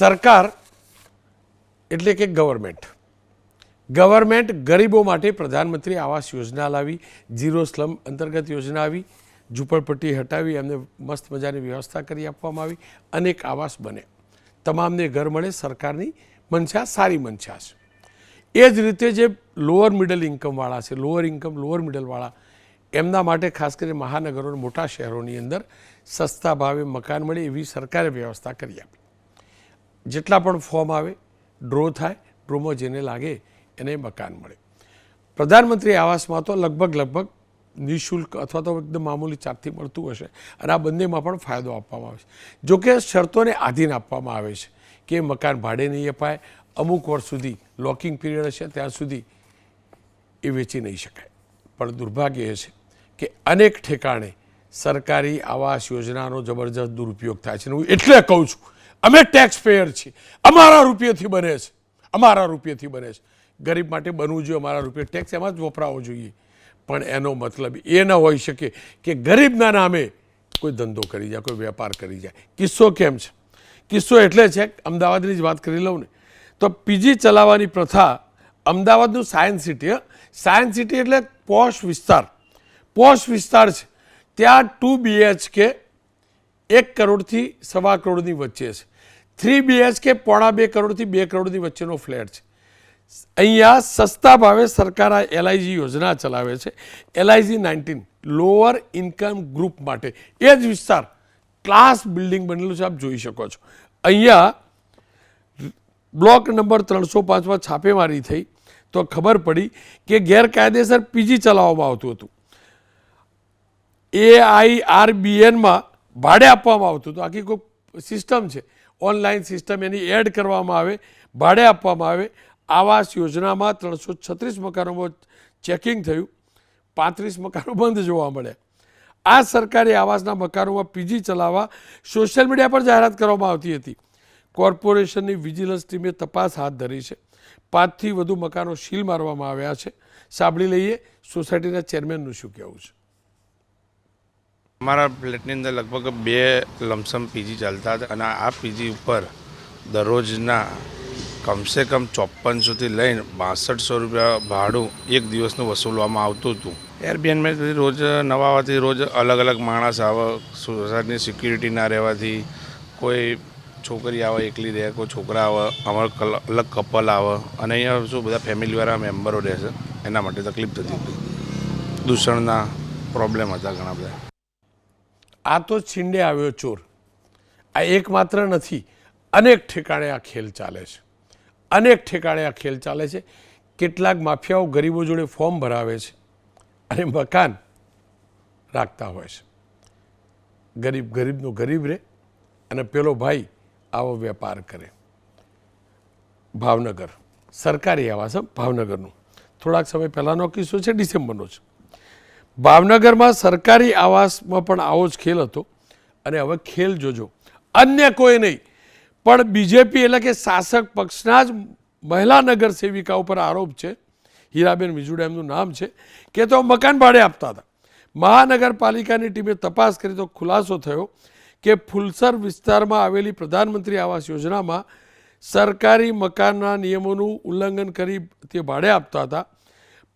સરકાર એટલે કે ગવર્મેન્ટ ગવર્મેન્ટ ગરીબો માટે પ્રધાનમંત્રી આવાસ યોજના લાવી, ઝીરો સ્લમ અંતર્ગત યોજના આવી, ઝૂંપડપટ્ટી હટાવી, એમને મસ્ત મજાની વ્યવસ્થા કરી આપવામાં આવી, અનેક આવાસ બને. તમામને ઘર મળે, સરકારની મનસા સારી મનસા છે. એ જ રીતે જે લોઅર મિડલ ઇન્કમવાળા છે લોઅર ઇન્કમ લોઅર મિડલવાળા એમના માટે ખાસ કરીને મહાનગરો મોટા શહેરોની અંદર સસ્તા ભાવે મકાન મળે એવી સરકારે વ્યવસ્થા કરી આપી. જેટલા પણ ફોર્મ આવે, ડ્રો થાય ડ્રોમાં જેને લાગે એને મકાન મળે. પ્રધાનમંત્રી આવાસમાં તો લગભગ લગભગ નિઃશુલ્ક અથવા તો એકદમ મામૂલી ચાર્જથી મળતું હશે અને આ બંનેમાં પણ ફાયદો આપવામાં આવે છે. જોકે શરતોને આધીન આપવામાં આવે છે કે મકાન ભાડે નહીં અપાય, અમુક વર્ષ સુધી લોકિંગ પીરિયડ હશે ત્યાં સુધી એ વેચી નહીં શકાય. પણ દુર્ભાગ્ય એ છે કે અનેક ઠેકાણે સરકારી આવાસ યોજનાનો જબરજસ્ત દુરુપયોગ થાય છે. હું એટલે કહું છું અમે ટેક્સ પેયર છીએ. અમારા રૂપિયાથી બને છે. અમારા રૂપિયાથી બને છે. ગરીબ માટે બનવું જોઈએ અમારા રૂપિયા. ટેક્સ એમાં જ વપરાવો જોઈએ. પણ એનો મતલબ એ ન હોઈ શકે કે ગરીબના નામે કોઈ ધંધો કરી જાય, કોઈ વેપાર કરી જાય. કિસ્સો કેમ છે? કિસ્સો એટલે છે, અમદાવાદની જ વાત કરી લઉં ને. તો પીજી ચલાવવાની પ્રથા અમદાવાદનું સાયન્સ સિટી સાયન્સ સિટી એટલે પોશ વિસ્તાર. પોશ વિસ્તાર છે. ત્યાં ટુ બીએચકે એક કરોડથી સવા કરોડની વચ્ચે છે. થ્રી બીએચકે પોણા બે કરોડથી બે કરોડની વચ્ચેનો ફ્લેટ છે. અહીંયા સસ્તા ભાવે સરકાર આ એલઆઈજી યોજના ચલાવે છે. LIG nineteen lower income group માટે. એ જ વિસ્તાર ક્લાસ બિલ્ડિંગ બનેલું છે, આપ જોઈ શકો છો. અહીંયા બ્લોક નંબર ત્રણસો પાંચમાં છાપેમારી થઈ તો ખબર પડી કે ગેરકાયદેસર પીજી ચલાવવામાં આવતું હતું. એ આઈ આર બી એનમાં ભાડે આપવામાં આવતું હતું. આખી કોઈ સિસ્ટમ છે. ઓનલાઈન સિસ્ટમ એની એડ કરવામાં આવે, ભાડે આપવામાં આવે. આવાસ યોજનામાં ત્રણસો છત્રીસ મકાનોમાં ચેકિંગ થયું. પાંત્રીસ મકાનો બંધ જોવા મળ્યા. આ સરકારી આવાસના મકાનોમાં પીજી ચલાવવા સોશિયલ મીડિયા પર જાહેરાત કરવામાં આવતી હતી. કોર્પોરેશનની વિજિલન્સ ટીમે તપાસ હાથ ધરી છે. પાંચથી વધુ મકાનો સીલ મારવામાં આવ્યા છે. સાંભળી લઈએ સોસાયટીના ચેરમેનનું શું કહેવું છે. અમારા ફ્લેટની અંદર લગભગ બે લમસમ પીજી ચાલતા હતા અને આ પીજી ઉપર દરરોજના કમસે કમ ચોપ્પનસોથી લઈને બાસઠસો રૂપિયા ભાડું એક દિવસનું વસૂલવામાં આવતું હતું. એરબીએનમાંથી રોજ નવા આવવાથી રોજ અલગ અલગ માણસ આવે, સોસાયટીની સિક્યુરિટી ના રહેવાથી કોઈ છોકરી આવે, એકલી રહે, કોઈ છોકરા આવે, અમારો અલગ કપલ આવે અને અહીંયા શું બધા ફેમિલીવાળા મેમ્બરો રહેશે એના માટે તકલીફ થતી હતી. દૂષણના પ્રોબ્લેમ હતા ઘણા બધા. આ તો છીંડે આવ્યો ચોર. આ એકમાત્ર નથી. અનેક ઠેકાણે આ ખેલ ચાલે છે. અનેક ઠેકાણે આ ખેલ ચાલે છે. કેટલાક માફિયાઓ ગરીબો જોડે ફોર્મ ભરાવે છે અને મકાન રાખતા હોય છે. ગરીબ ગરીબનો ગરીબ રહે અને પેલો ભાઈ આવો વેપાર કરે. ભાવનગર. સરકારી આવાસ ભાવનગરનું. થોડાક સમય પહેલાંનો કિસ્સો છે, ડિસેમ્બરનો છે. ભાવનગરમાં સરકારી આવાસમાં પણ આવો જ ખેલ હતો. અને હવે ખેલ જોજો. અન્ય કોઈ નહીં. પણ બીજેપી એટલે કે શાસક પક્ષના જ મહિલા નગર સેવિકા ઉપર આરોપ છે. હીરાબેન વિજુડા એમનું નામ છે. કે તો મકાન ભાડે આપતા હતા. મહાનગરપાલિકાની ટીમે તપાસ કરી તો ખુલાસો થયો કે ફુલસર વિસ્તારમાં આવેલી પ્રધાનમંત્રી આવાસ યોજનામાં સરકારી મકાનના નિયમોનું ઉલ્લંઘન કરી તે ભાડે આપતા હતા.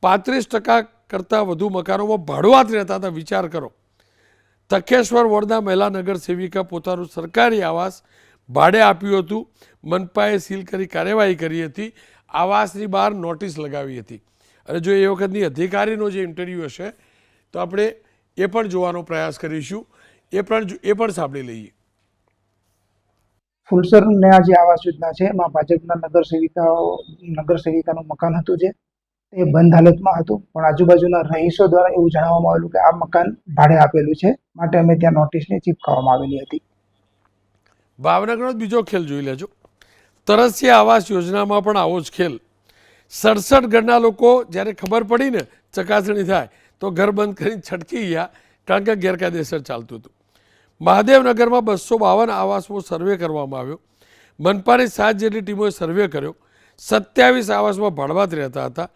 પાંત્રીસ ટકા કરતાં વધુ મકાનોમાં ભાડુઆત રહેતા હતા, વિચાર કરો. તખેશ્વર વડના મહિલા નગર સેવિકા પોતાનું સરકારી આવાસ ભાડે આપ્યું હતું. મનપાએ સીલ કરી કાર્યવાહી કરી હતી. આવાસની બહાર નોટિસ લગાવી હતી. અને જો એ વખતની અધિકારીનો જે ઇન્ટરવ્યૂ હશે, તો આપણે એ પણ જોવાનો પ્રયાસ કરીશું. એ પણ એ પણ સાંભળી લઈએ. ફુલસરની જે આવાસ યોજના છે, એમાં ભાજપના નગર નગરસેવિકાનું નગર સેવિકાનું મકાન હતું જે. એ બંધ હાલતમાં હતું. પણ આજુબાજુના રહીશો દ્વારા એવું જણાવવામાં આવેલું કે આ મકાન ભાડે આપેલું છે. માટે અમે ત્યાં નોટિસને ચીપકાવવામાં આવેલી હતી. ભાવનગરનો બીજો ખેલ જોઈ લેજો. તરસ્યા આવાસ યોજનામાં પણ આવો જ ખેલ. સડસઠ ઘરના લોકો જ્યારે ખબર પડી ને ચકાસણી થાય, તો ઘર બંધ કરીને છટકી ગયા, કારણ કે ગેરકાયદેસર ચાલતું હતું. મહાદેવનગરમાં બસો બાવન આવાસનો સર્વે કરવામાં આવ્યો. મનપાની સાત જેટલી ટીમોએ સર્વે કર્યો. સત્યાવીસ આવાસમાં ભાડવા જ રહેતા હતા.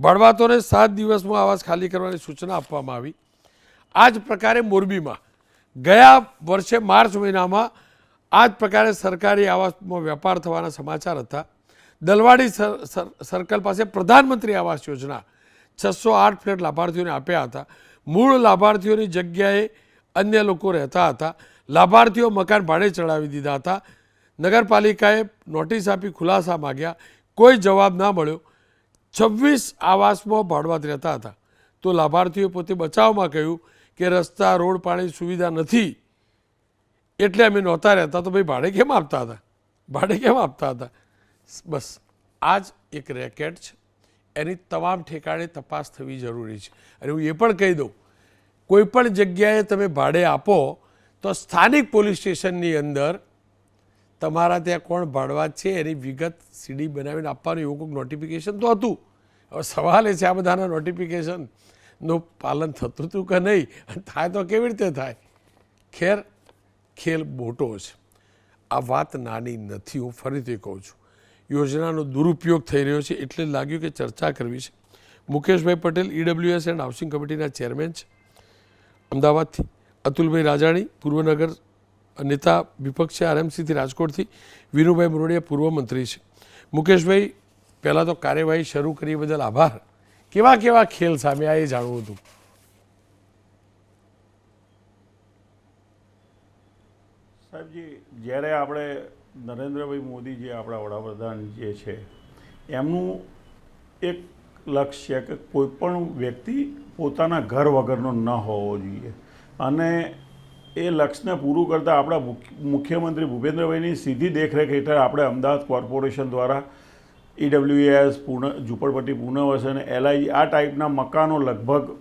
ભાડવાતોને સાત દિવસમાં આવાસ ખાલી કરવાની સૂચના આપવામાં આવી. આ જ પ્રકારે મોરબીમાં ગયા વર્ષે માર્ચ મહિનામાં આ જ પ્રકારે સરકારી આવાસમાં વેપાર થવાના સમાચાર હતા. દલવાડી સર- સર- સર્કલ પાસે પ્રધાનમંત્રી આવાસ યોજના છસો આઠ ફ્લેટ લાભાર્થીઓને આપ્યા હતા. મૂળ લાભાર્થીઓની જગ્યાએ અન્ય લોકો રહેતા હતા. લાભાર્થીઓ મકાન ભાડે ચડાવી દીધા હતા. નગરપાલિકાએ નોટિસ આપી ખુલાસા માગ્યા. કોઈ જવાબ ના મળ્યો. છવ્વીસ આવાસમાં ભાડવાત રહેતા હતા. તો લાભાર્થીઓ પોતે બચાવમાં કહ્યું કે રસ્તા, રોડ પાણી સુવિધા નથી. એટલે અમે નહોતા રહેતા તો ભાઈ ભાડે કેમ આપતા હતા? ભાડે કેમ આપતા હતા? બસ આ જ એક રેકેટ છે. એની તમામ ઠેકાણે તપાસ થવી જરૂરી છે. અને હું એ પણ કહી દઉં, કોઈ પણ જગ્યાએ તમે ભાડે આપો તો સ્થાનિક પોલીસ સ્ટેશનની અંદર તમારા ત્યાં કોણ ભાડવા છે એની વિગત સીડી બનાવીને આપવાનું એવું કોઈક નોટિફિકેશન તો હતું. હવે સવાલ એ છે આ બધાના નોટિફિકેશનનું પાલન થતું હતું કે નહીં? થાય તો કેવી રીતે થાય? ખેર, ખેલ મોટો છે. આ વાત નાની નથી, હું ફરીથી કહું છું. યોજનાનો દુરુપયોગ થઈ રહ્યો છે એટલે લાગ્યું કે ચર્ચા કરવી છે. મુકેશભાઈ પટેલ ઈડબ્લ્યુએસ એન્ડ હાઉસિંગ કમિટીના ચેરમેન છે. અમદાવાદથી અતુલભાઈ રાજાણી પૂર્વ નગર નેતા વિપક્ષ આરએમસીથી રાજકોટથી વિનુભાઈ મોરડિયા પૂર્વ મંત્રી છે. મુકેશભાઈ, પહેલાં તો કાર્યવાહી શરૂ કરી બદલ આભાર. કેવા કેવા ખેલ સામે આ એ જાણવું હતું? સાહેબજી જ્યારે આપણે નરેન્દ્રભાઈ મોદી જે આપણા વડાપ્રધાન જે છે, એમનું એક લક્ષ્ય કે કોઈ પણ વ્યક્તિ પોતાના ઘર વગરનો ન હોવો જોઈએ. અને એ લક્ષ્યને પૂરું કરતાં આપણા મુખ્ય- મુખ્યમંત્રી ભૂપેન્દ્રભાઈની સીધી દેખરેખ હેઠળ આપણે અમદાવાદ કોર્પોરેશન દ્વારા ઈડબ્લ્યુએસ પૂર્ણ, ઝૂંપડપટ્ટી પુનર્વસન એલઆઈજી આ ટાઈપના મકાનો લગભગ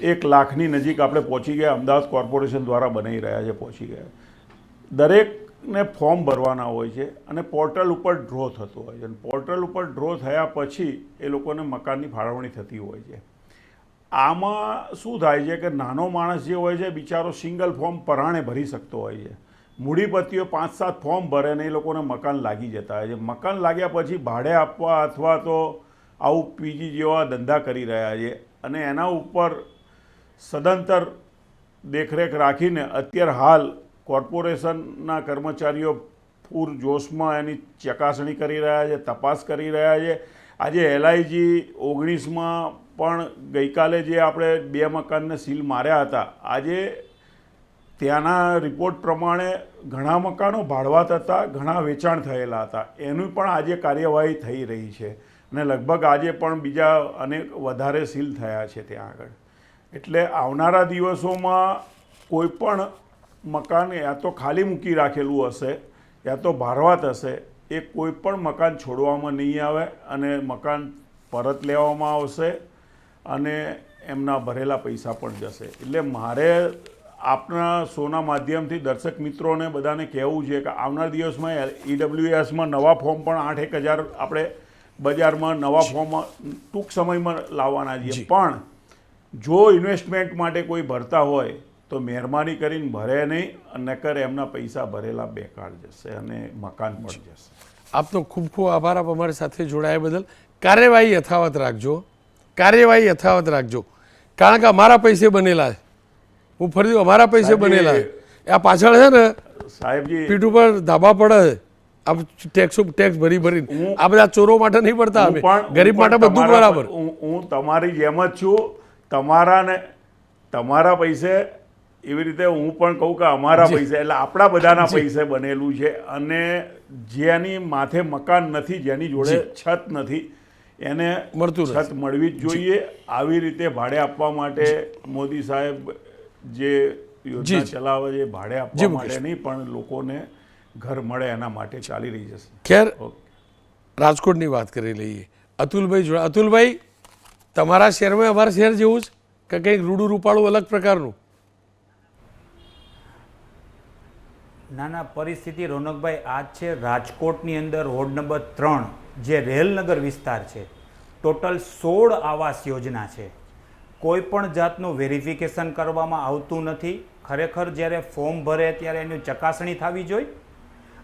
એક લાખની નજીક આપણે પહોંચી ગયા, અમદાવાદ કોર્પોરેશન દ્વારા બનાવી રહ્યા છે, પહોંચી ગયા. દરેકને ફોર્મ ભરવાના હોય છે અને પોર્ટલ ઉપર ડ્રો થતો હોય છે. અને પોર્ટલ ઉપર ડ્રો થયા પછી એ લોકોને મકાનની ફાળવણી થતી હોય છે. આમાં શું થાય છે કે નાનો માણસ જે હોય છે, બિચારો સિંગલ ફોર્મ પરાણે ભરી શકતો હોય છે. મૂડીપતિઓ પાંચ સાત ફોર્મ ભરે ને એ લોકોને મકાન લાગી જતા હોય છે. મકાન લાગ્યા પછી ભાડે આપવા અથવા તો આવું પીજી જેવા ધંધા કરી રહ્યા છે. અને એના ઉપર સદંતર દેખરેખ રાખીને અત્યારે હાલ કોર્પોરેશનના કર્મચારીઓ પૂર જોશમાં એની ચકાસણી કરી રહ્યા છે, તપાસ કરી રહ્યા છે. આજે એલઆઈજી ઓગણીસમાં પણ ગઈકાલે જે આપણે બે મકાનને સીલ માર્યા હતા, આજે ત્યાંના રિપોર્ટ પ્રમાણે ઘણા મકાનો ભાડવાત હતા, ઘણા વેચાણ થયેલા હતા. એનું પણ આજે કાર્યવાહી થઈ રહી છે અને લગભગ આજે પણ બીજા અનેક વધારે સીલ થયા છે ત્યાં આગળ. એટલે આવનારા દિવસોમાં કોઈ પણ મકાન યા તો ખાલી મૂકી રાખેલું હશે, યા તો ભારવાત હશે એ કોઈ પણ મકાન છોડવામાં નહીં આવે અને મકાન પરત લેવામાં આવશે અને એમના ભરેલા પૈસા પણ જશે. એટલે મારે આપના શોના માધ્યમથી દર્શક મિત્રોને બધાને કહેવું છે કે આવનાર દિવસમાં ઈડબ્લ્યુએસમાં નવા ફોર્મ પણ આઠ એક હજાર આપણે બજારમાં નવા ફોર્મ ટૂંક સમયમાં લાવવાના છીએ. પણ જો ઇન્વેસ્ટમેન્ટ માટે કોઈ ભરતા હોય તો મહેરબાની કરીને ભરે નહીં નકર એમના પૈસા ભરેલા બેકાર જશે અને મકાન પણ જશે. આપનો ખૂબ ખૂબ આભાર. આપ અમારી સાથે જોડાયા બદલ કાર્યવાહી યથાવત રાખજો. કાર્યવાહી યથાવત રાખજો. કારણ કે અમારા પૈસે બનેલા છે. હું ફરી અમારા પૈસે બનેલા છે. આ પાછળ છે ને સાહેબજી. પીઠ ઉપર ધાબા પડે છે. આ ટેક્સ ભરી ભરીને. આ બધા ચોરો માટે નહીં પડતા અમે. ગરીબ માટે બધું બરાબર. હું હું તમારી જેમ જ છું. તમારા ને તમારા પૈસે એવી રીતે હું પણ કહું કે અમારા પૈસા એટલે આપણા બધાના પૈસે બનેલું છે અને જેની માથે મકાન નથી જેની જોડે છત નથી એને મળતું. છત મળવી જ જોઈએ. આવી રીતે ભાડે આપવા માટે મોદી સાહેબ જે યોજના. ચલાવે છે ભાડે આપવા માટે નહીં પણ લોકોને ઘર મળે એના માટે ચાલી રહી જશે. ખેર રાજકોટની વાત કરી લઈએ. અતુલભાઈ જોડા અતુલભાઈ તમારા શહેરમાં અમારા શહેર જેવું જ કે કંઈક રૂડું રૂપાળું અલગ પ્રકારનું? નાના પરિસ્થિતિ, રોનકભાઈ આજ છે રાજકોટની અંદર વોર્ડ નંબર ત્રણ, જે રેલનગર વિસ્તાર છે. ટોટલ સોળ આવાસ યોજના છે. કોઈ પણ જાતનું વેરિફિકેશન કરવામાં આવતું નથી. ખરેખર જ્યારે ફોર્મ ભરે ત્યારે એની ચકાસણી થવી જોઈએ.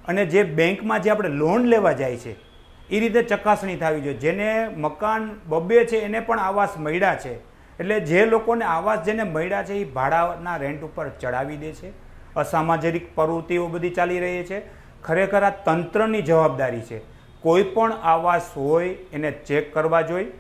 અને જે બેંકમાં જે આપણે લોન લેવા જાય છે, એ રીતે ચકાસણી થવી જોઈએ. જેને મકાન બબ્બે છે, એને પણ આવાસ મળ્યા છે. એટલે જે લોકોને આવાસ જેને મળ્યા છે, એ ભાડાના રેન્ટ ઉપર ચડાવી દે છે. અસામાજિક પ્રવૃત્તિઓ બધી ચાલી રહી છે. ખરેખર આ તંત્રની જવાબદારી છે. કોઈ પણ આવાસ હોય એને ચેક કરવા જોઈએ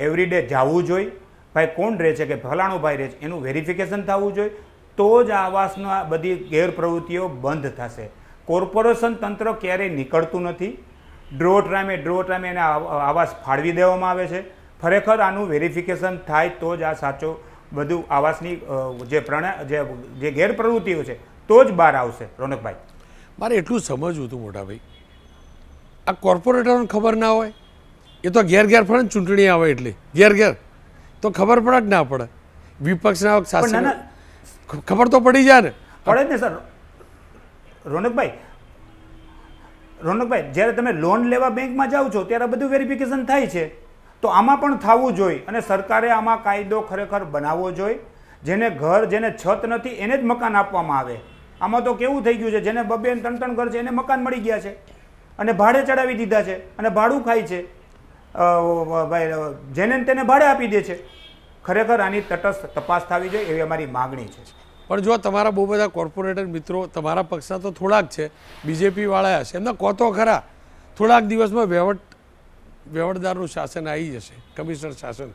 એવરીડે જવું જોઈએ ભાઈ કોણ રહે છે કે ફલાણો ભાઈ રહે છે, એનું વેરિફિકેશન થવું જોઈએ તો જ આવાસના બધી ગેરપ્રવૃત્તિઓ બંધ થશે. કોર્પોરેશન તંત્ર ક્યારેય નીકળતું નથી. ડ્રો ટાઈમે ડ્રો ટાઈમે એને આવાસ ફાળવી દેવામાં આવે છે. ખરેખર આનું વેરિફિકેશન થાય તો જ આ સાચો બધું આવાસની જે પ્રણા જે જે ગેરપ્રવૃત્તિઓ છે તો જ બહાર આવશે રોનકભાઈ. મારે એટલું સમજવું હતું મોટાભાઈ. આ કોર્પોરેટરોને ખબર ના હોય એ તો ઘેર ઘેર ફરે ચૂંટણી આવે એટલે. ઘેર ઘેર તો ખબર પડે જ ના પડે. વિપક્ષના શાસન ખબર તો પડી જાય ને. પડે ને સર. રોનકભાઈ રોનકભાઈ જ્યારે તમે લોન લેવા બેંકમાં જાઓ છો ત્યારે બધું વેરિફિકેશન થાય છે. તો આમાં પણ થવું જોઈએ અને સરકારે આમાં કાયદો ખરેખર બનાવવો જોઈએ. જેને ઘર, જેને છત નથી, એને જ મકાન આપવામાં આવે. આમાં તો કેવું થઈ ગયું છે, જેને બબે ત્રણ ત્રણ ઘર છે, એને મકાન મળી ગયા છે. અને ભાડે ચડાવી દીધા છે, અને ભાડું ખાય છે. જેને તેને ભાડે આપી દે છે. ખરેખર આની તટસ્થ તપાસ થવી જોઈએ એવી અમારી માગણી છે. પણ જો તમારા બહુ બધા કોર્પોરેટર મિત્રો તમારા પક્ષના તો થોડાક છે. બીજેપી વાળા હશે. એમના કહો તો ખરા. થોડાક દિવસમાં વહીવટ વહીવટદારનું શાસન આવી જશે કમિશનર શાસન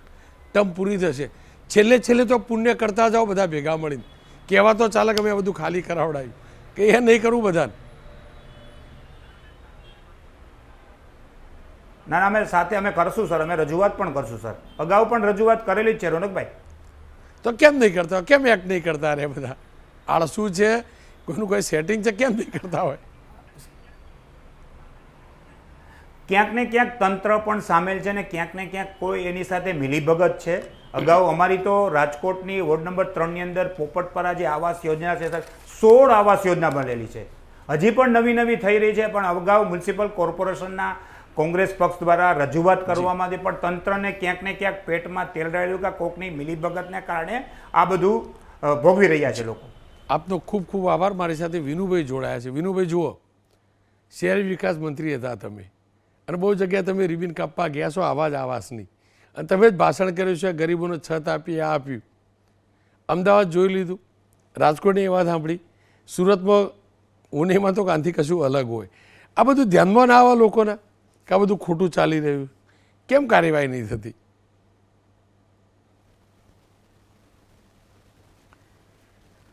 ટર્મ પૂરી થશે. છેલ્લે છેલ્લે તો પુણ્ય કરતા જાઓ બધા ભેગા મળીને. કહેવા તો ચાલે કે મેં બધું ખાલી કરાવડાવ્યું કે એ નહીં કરવું બધાને. ના ના અમે સાથે અમે કરશું સર. અમે રજૂઆત પણ કરશું સર. અગાઉ પણ રજૂઆત કરેલી જ છે રોનકભાઈ. તો કેમ નહીં કરતા? હોય? કેમ એક્ટ નહીં કરતા રે બધા? આળસુ છે? કોઈનું કોઈ સેટિંગ છે? કેમ નહીં કરતા હોય? ક્યાંક ને ક્યાંક તંત્ર પણ સામેલ છે ને ક્યાંક ને ક્યાંક કોઈ એની સાથે મિલીભગત છે. અગાઉ અમારી તો રાજકોટની વોર્ડ નંબર ત્રણની અંદર પોપટપરા જે આવાસ યોજના છે સર સોળ આવાસ યોજના બનેલી છે. હજી પણ નવી નવી થઈ રહી છે પણ અગાઉ મ્યુનિસિપલ કોર્પોરેશનના કોંગ્રેસ પક્ષ દ્વારા રજૂઆત કરવામાં આવી પણ તંત્રને ક્યાંક ને ક્યાંક પેટમાં તેલ રહેલું કે કોકની મિલીભગતને કારણે આ બધું ભોગવી રહ્યા છે લોકો. આપનો ખૂબ ખૂબ આભાર. મારી સાથે વિનુભાઈ જોડાયા છે. વિનુભાઈ જુઓ શહેરી વિકાસ મંત્રી હતા તમે. અને બહુ જગ્યાએ તમે રિબિન કાપવા ગયા છો આવા જ આવાસની. અને તમે જ ભાષણ કર્યું છે, ગરીબોને છત આપી, આ આપ્યું. અમદાવાદ જોઈ લીધું. રાજકોટની એ વાત સાંભળી. સુરતમાં ઉનેમાં તો કાંથી કશું અલગ હોય. આ બધું ધ્યાનમાં ના આવે લોકોના કે આ બધું ખોટું ચાલી રહ્યું. કેમ કાર્યવાહી નહીં થતી?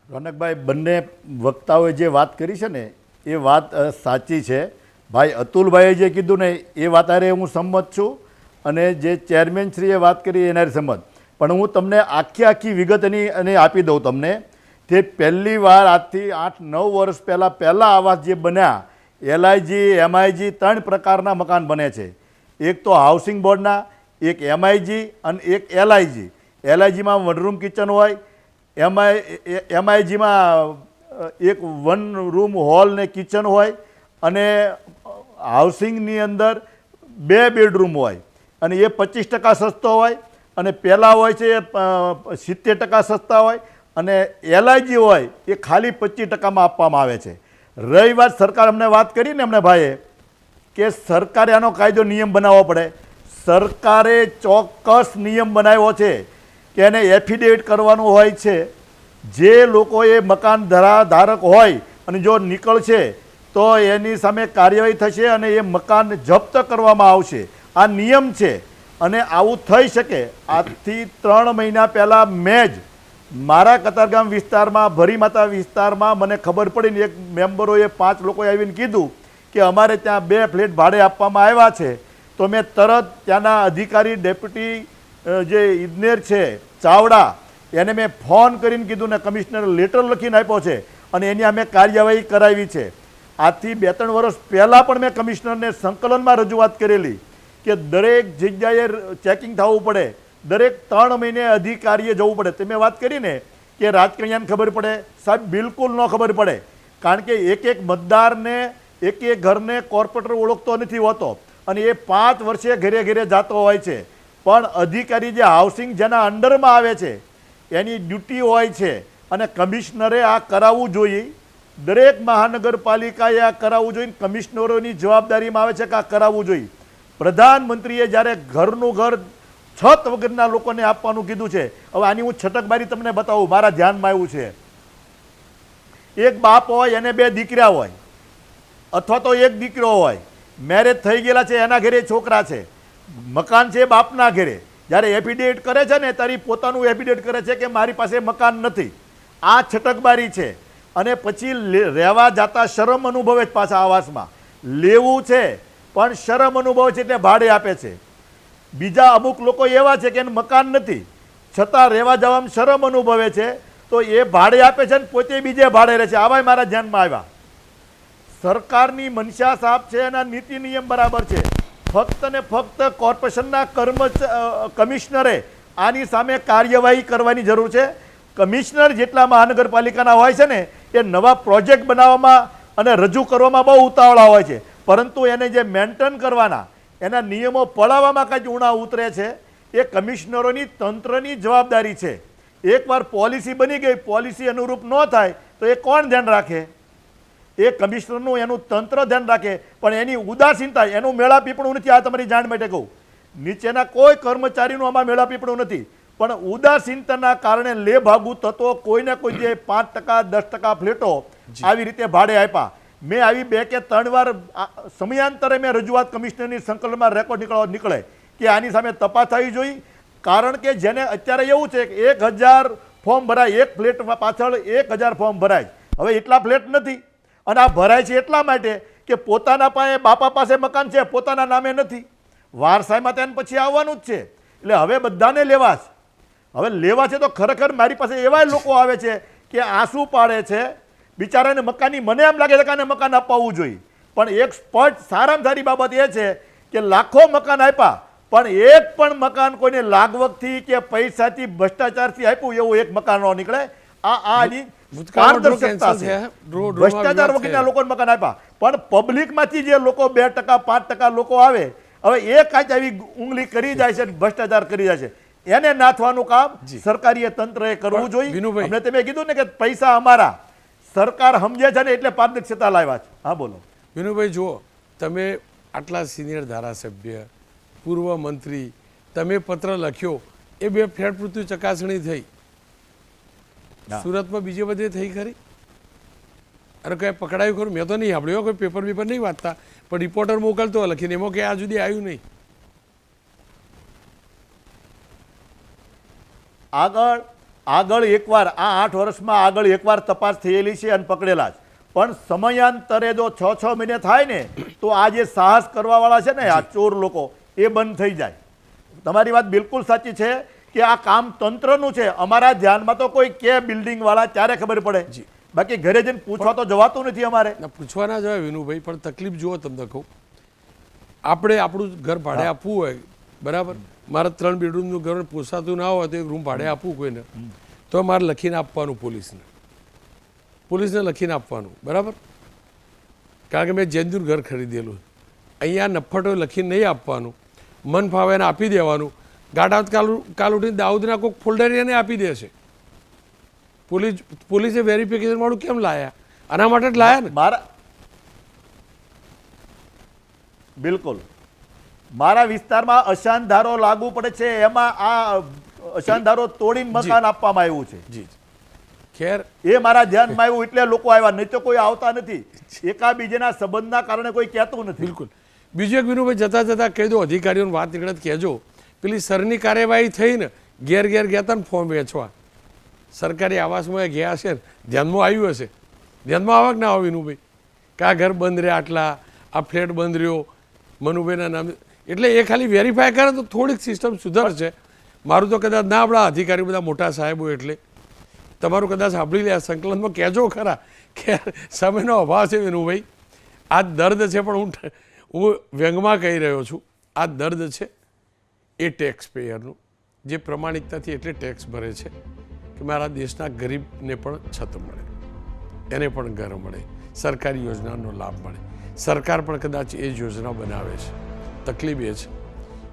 રોનકભાઈ, બંને વક્તાઓએ જે વાત કરી છે ને, એ વાત સાચી છે. ભાઈ, અતુલભાઈએ જે કીધું ને, એ વાત હારે હું સંમત છું અને જે ચેરમેનશ્રીએ વાત કરી એના સંમત. પણ હું તમને આખી આખી વિગત એની અને આપી દઉં તમને તે પહેલી વાર આજથી આઠ નવ વર્ષ પહેલાં પહેલાં આવાસ જે બન્યા એલઆઈજી એમઆઈજી ત્રણ પ્રકારના મકાન બને છે. એક તો હાઉસિંગ બોર્ડના એક એમઆઈજી અને એક એલઆઈજી એલઆઈજીમાં વનરૂમ કિચન હોય એમઆઈ એમઆઈજીમાં એક વન રૂમ હોલ ને કિચન હોય અને હાઉસિંગની અંદર બે બેડરૂમ હોય અને એ પચીસ ટકા સસ્તો હોય અને પહેલાં હોય છે એ સિત્તેર ટકા સસ્તા હોય અને એલઆઈજી હોય એ ખાલી પચીસ ટકામાં આપવામાં આવે છે. રહી વાત સરકાર અમને વાત કરી ને અમને ભાઈએ કે સરકારે આનો કાયદો નિયમ બનાવવો પડે. સરકારે ચોક્કસ નિયમ બનાવ્યો છે કે એને એફિડેવિટ કરવાનું હોય છે. જે લોકોએ મકાન ધરા ધારક હોય અને જો નીકળશે તો એની સામે કાર્યવાહી થશે અને એ મકાન જપ્ત કરવામાં આવશે. આ નિયમ છે અને આવું થઈ શકે. આજથી ત્રણ મહિના પહેલાં મેં જ મારા કતારગામ વિસ્તારમાં, ભરીમાતા વિસ્તારમાં મને ખબર પડીને એક મેમ્બરોએ પાંચ લોકોએ આવીને કીધું કે અમારે ત્યાં બે ફ્લેટ ભાડે આપવામાં આવ્યા છે. તો મેં તરત ત્યાંના અધિકારી, ડેપ્યુટી જે ઇજનેર છે, ચાવડા, એને મેં ફોન કરીને કીધું ને કમિશનર લેટર લખીને આપ્યો છે અને એની અમે કાર્યવાહી કરાવી છે. આજથી બે ત્રણ વર્ષ પહેલાં પણ મેં કમિશનરને સંકલનમાં રજૂઆત કરેલી કે દરેક જગ્યાએ ચેકિંગ થવું પડે. દરેક ત્રણ મહિને અધિકારીએ જવું પડે. તે મેં વાત કરીને કે રાજકન્યાને ખબર પડે. સાહેબ, બિલકુલ ન ખબર પડે. કારણ કે એક એક મતદારને એક એક ઘરને કોર્પોરેટર ઓળખતો નથી હોતો અને એ પાંચ વર્ષે ઘરે ઘરે જતો હોય છે. પણ અધિકારી જે હાઉસિંગ જેના અંડરમાં આવે છે, એની ડ્યુટી હોય છે અને કમિશનરે આ કરાવવું જોઈએ. દરેક મહાનગરપાલિકાએ આ કરાવવું જોઈએ કમિશનરોની જવાબદારીમાં આવે છે કે આ કરાવવું જોઈએ. પ્રધાનમંત્રીએ જ્યારે ઘરનું ઘર છત વગરના લોકોને આપવાનું કીધું છે, હવે આની હું છટકબારી તમને બતાવું, મારા ધ્યાનમાં આવ્યું છે. એક બાપ હોય, એને બે દીકરા હોય, અથવા તો એક દીકરો હોય, મેરેજ થઈ ગયેલા છે, એના ઘરે છોકરા છે, મકાન છે બાપના ઘરે. જ્યારે એફિડેવિટ કરે છે ને, ત્યારે પોતાનું એફિડેવિટ કરે છે કે મારી પાસે મકાન નથી. આ છટકબારી છે. અને પછી રહેવા જતા શરમ અનુભવે જ પાછા આવાસમાં. લેવું છે, પણ શરમ અનુભવે છે એટલે ભાડે આપે છે. બીજા અમુક લોકો એવા છે કે એને મકાન નથી. છતાં રહેવા જવામાં શરમ અનુભવે છે, તો એ ભાડે આપે છે ને પોતે બીજે ભાડે રહે છે. આવાય મારા ધ્યાનમાં આવ્યા. સરકારની મનસા સાફ છે અને નીતિ નિયમ બરાબર છે. ફક્ત ને ફક્ત કોર્પોરેશનના કર્મ કમિશનરે આની સામે કાર્યવાહી કરવાની જરૂર છે. કમિશનર જેટલા મહાનગરપાલિકાના હોય છે ને એ નવા પ્રોજેક્ટ બનાવવામાં અને રજૂ કરવામાં બહુ ઉતાવળા હોય છે. પરંતુ એને જે મેન્ટેન કરવાના, એના નિયમો પડાવવામાં કાંઈ ઉણા ઉતરે છે. એ કમિશનરોની તંત્રની જવાબદારી છે. એકવાર પોલિસી બની ગઈ, પોલિસી અનુરૂપ ન થાય, તો એ કોણ ધ્યાન રાખે? એ કમિશનરનું એનું તંત્ર ધ્યાન રાખે. પણ એની ઉદાસીનતા, એનું મેળાપીપણું નથી. આ તમારી જાણ માટે કહું. નીચેના કોઈ કર્મચારીનું આમાં મેળાપીપણું નથી. પણ ઉદાસીનતાના કારણે લે ભાગુ થતો કોઈને કોઈ જે પાંચ ટકા દસ ટકા ફ્લેટો આવી રીતે ભાડે આપ્યા. મેં આવી બે કે ત્રણ વાર આ સમયાંતરે મેં રજૂઆત કમિશનરની સંકલનમાં રેકોર્ડ નીકળવા નીકળે કે આની સામે તપાસ થવી જોઈએ કારણ કે જેને અત્યારે એવું છે કે એક હજાર ફોર્મ ભરાય એક ફ્લેટ પાછળ એક હજાર ફોર્મ ભરાય. હવે એટલા ફ્લેટ નથી. અને આ ભરાય છે એટલા માટે કે પોતાના પાસે બાપા પાસે મકાન છે પોતાના નામે નથી. વારસાઈમાં તેને પછી આવવાનું જ છે. એટલે હવે બધાને લેવા છે હવે લેવા છે તો ખરેખર મારી પાસે એવા લોકો આવે છે કે આંસુ પાડે છે. બિચારાને મકાનની મને એમ લાગે છે કે આને મકાન અપાવવું જોઈએ. પણ એક સ્પષ્ટ સારામાં સારી બાબત એ છે કે લાખો મકાન આપ્યા પણ એક પણ મકાન કોઈને લાગવગથી કે પૈસાથી ભ્રષ્ટાચારથી આપ્યું એવું એક મકાન ન નીકળે. આ આની પારદર્શકતા છે. ભ્રષ્ટાચાર વગરના લોકોને મકાન આપ્યા. પણ પબ્લિકમાંથી જે લોકો બે ટકા પાંચ ટકા લોકો આવે હવે એ કાંઈક આવી ઉંગલી કરી જાય છે ભ્રષ્ટાચાર કરી જાય છે. એને નાથવાનું કામ સરકારી તંત્રએ કરવું જોઈએ. અમને તમે કીધું ને કે પૈસા અમારા. સરકાર સમજે છે ને એટલે પારદર્શિતા લાવ્યા છે. હા બોલો. વિનુભાઈ જુઓ તમે આટલા સિનિયર ધારાસભ્ય પૂર્વ મંત્રી તમે પત્ર લખ્યો એ બે પૃથ્વી ચકાસણી થઈ. સુરતમાં બીજે બધે થઈ ખરી? અરે કંઈ પકડાયું ખરું? મેં તો નહીં સાંભળ્યું કોઈ પેપર પેપર નહીં વાંચતા. પણ રિપોર્ટર મોકલતો લખીને એમાં કે આ સુધી આવ્યું નહીં. આગળ આગળ એકવાર આ આઠ વર્ષમાં આગળ એકવાર તપાસ થયેલી છે અને પકડેલા છે. પણ સમયાંતરે જો છ છ મહિને થાય ને તો આ જે સાહસ કરવાવાળા છે ને આ ચોર લોકો એ બંધ થઈ જાય. તમારી વાત બિલકુલ સાચી છે કે આ કામ તંત્રનું છે. અમારા ધ્યાનમાં તો કોઈ કે બિલ્ડિંગવાળા ત્યારે ખબર પડે. બાકી ઘરે જઈને પૂછવા તો જવાતું નથી અમારે. પૂછવાના જ હોય જવાય વિનુભાઈ પણ તકલીફ જુઓ તમને કહું. આપણે આપણું ઘર ભાડે આપવું હોય બરાબર? મારે ત્રણ બેડરૂમનું ઘર પોસાતું ના હોય તો એક રૂમ ભાડે આપવું કોઈને. તો મારે લખીને આપવાનું પોલીસને. પોલીસને લખીને આપવાનું બરાબર? કારણ કે મેં જૈનદુર ઘર ખરીદેલું. અહીંયા નફ્ફટો લખીને નહીં આપવાનું. મન ફાવે એને આપી દેવાનું. ગાડા કાલ કાલ ઉઠીને દાઉદના કોઈક ફોલ્ડર એને આપી દેશે. પોલીસ પોલીસે વેરિફિકેશન વાળું કેમ લાયા? આના માટે જ લાયા ને? મારા બિલકુલ. મારા વિસ્તારમાં અશાંત ધારો લાગુ પડે છે એમાં આ અશાંત ધારો તોડીને મકાન આપવામાં આવ્યું છે. જી ખેર એ મારા ધ્યાનમાં આવ્યું એટલે લોકો આવ્યા નહીં તો કોઈ આવતા નથી. એકાબીજાના સંબંધના કારણે કોઈ કહેતું નથી. બિલકુલ. બીજું એક વિનુભાઈ જતા જતા કહી દો અધિકારીઓની વાત નીકળે કહેજો. પેલી સરની કાર્યવાહી થઈને ઘેર ઘેર ગયા હતા ને ફોર્મ વેચવા. સરકારી આવાસમાં ગયા હશે ને ધ્યાનમાં આવ્યું હશે. ધ્યાનમાં આવક ના આવે વિનુભાઈ કે આ ઘર બંધ રહ્યા આટલા આ ફ્લેટ બંધ રહ્યો. મનુભાઈના નામે એટલે એ ખાલી વેરીફાય કરે તો થોડીક સિસ્ટમ સુધરશે. મારું તો કદાચ ના આપણા અધિકારી બધા મોટા સાહેબો એટલે. તમારું કદાચ સાંભળી લે સંકલનમાં કહેજો ખરા. કે સમયનો અભાવ છે વિનુભાઈ આ દર્દ છે પણ હું હું વ્યંગમાં કહી રહ્યો છું. આ દર્દ છે એ ટેક્સ પેયરનું જે પ્રમાણિકતાથી એટલે ટેક્સ ભરે છે કે મારા દેશના ગરીબને પણ છત મળે. એને પણ ઘર મળે. સરકારી યોજનાનો લાભ મળે. સરકાર પણ કદાચ એ યોજના બનાવે છે. તકલીફ એ છે.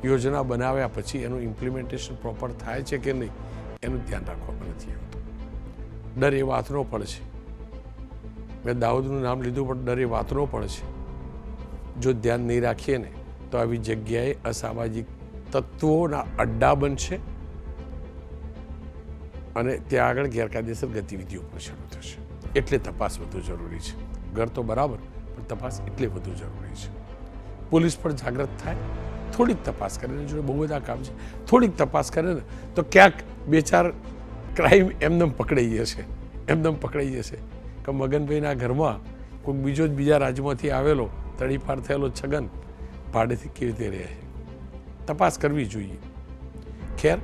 યોજના બનાવ્યા પછી એનું ઇમ્પ્લિમેન્ટેશન પ્રોપર થાય છે કે નહીં, એનું ધ્યાન રાખવામાં નથી આવતું. ડર એ વાતનો પણ છે. મેં દાઉદનું નામ લીધું, પણ ડર એ વાતનો પણ છે. જો ધ્યાન નહીં રાખીએ ને, તો આવી જગ્યાએ અસામાજિક તત્વોના અડ્ડા બનશે અને ત્યાં આગળ ગેરકાયદેસર ગતિવિધિઓ પણ શરૂ થશે. એટલે તપાસ વધુ જરૂરી છે. ઘર તો બરાબર, પણ તપાસ એટલે વધુ જરૂરી છે. પોલીસ પણ જાગૃત થાય, થોડીક તપાસ કરે. એની જોડે બહુ બધા કામ છે. થોડીક તપાસ કરે ને, તો ક્યાંક બે ચાર ક્રાઇમ એમનેમ પકડાઈ જશે. એમનેમ પકડાઈ જશે. કે મગનભાઈના ઘરમાં કોઈક બીજો જ બીજા રાજ્યમાંથી આવેલો, તડીપાર થયેલો છગન ભાડેથી કેવી રીતે રહે છે? તપાસ કરવી જોઈએ. ખેર